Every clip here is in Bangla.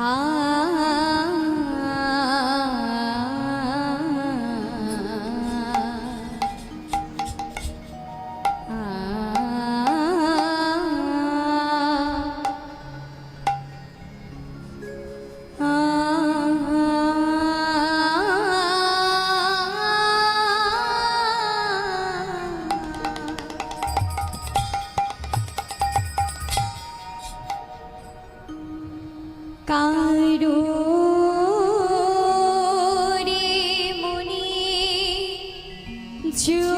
Ah. you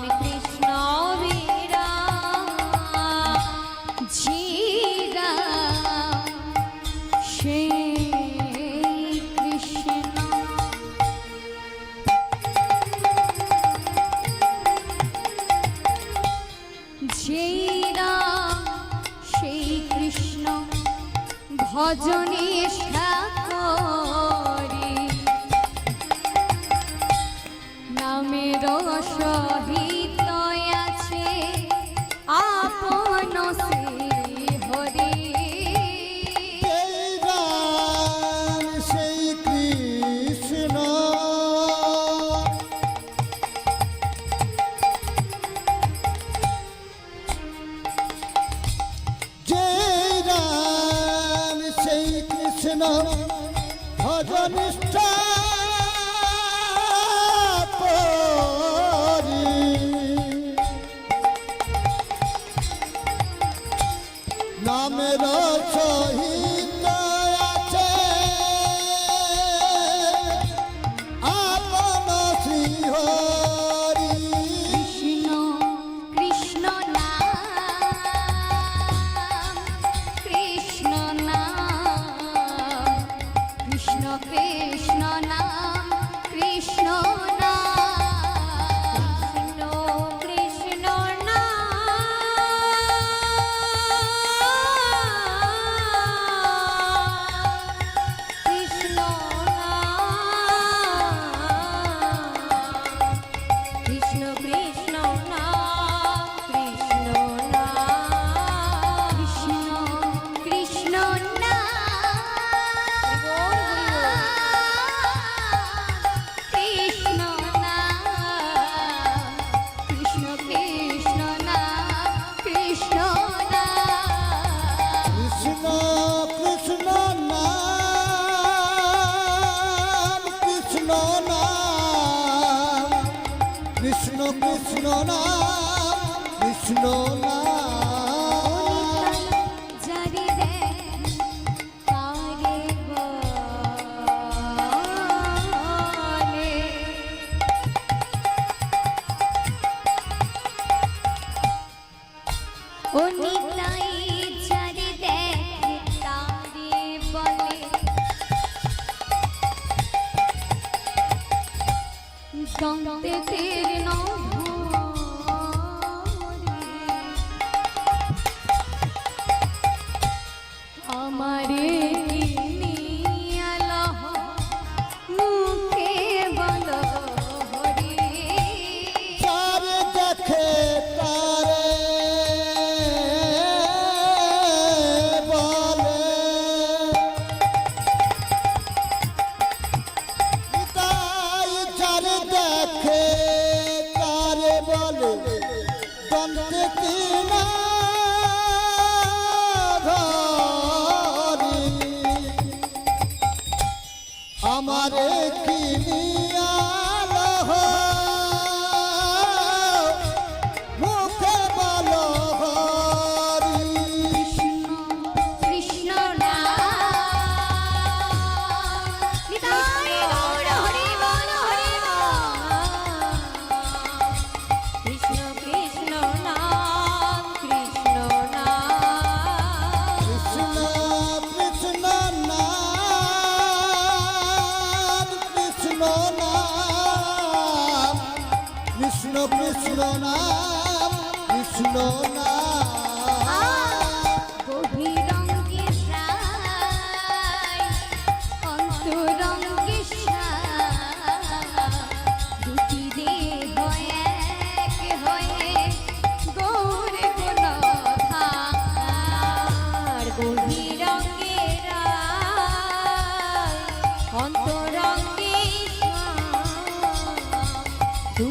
ভজনী সাকরি নামের অনিষ্ঠ কৃষ্ণ না কৃষ্ণ না Don't be feeling no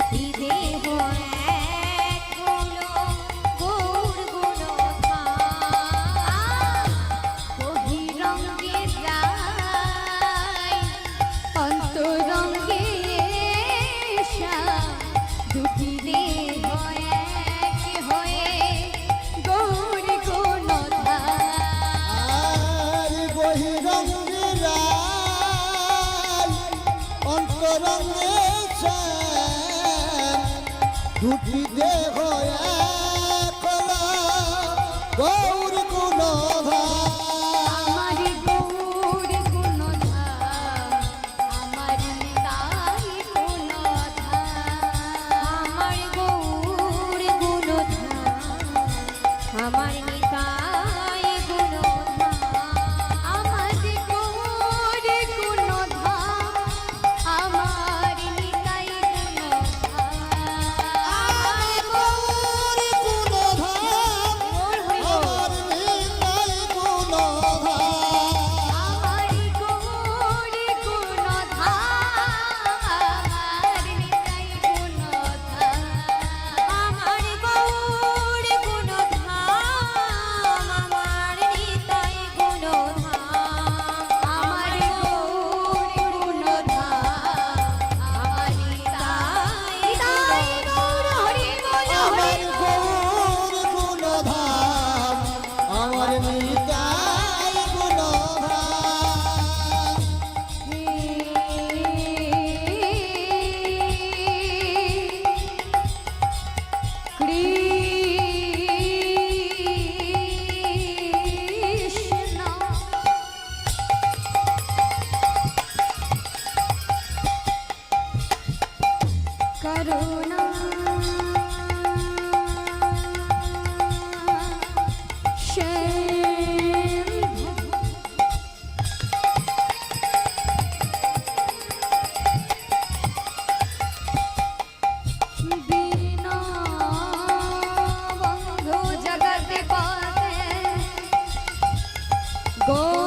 দুটি দেহ দুটি দেহ গৌর গুণধাম কৃষ্ণ Go!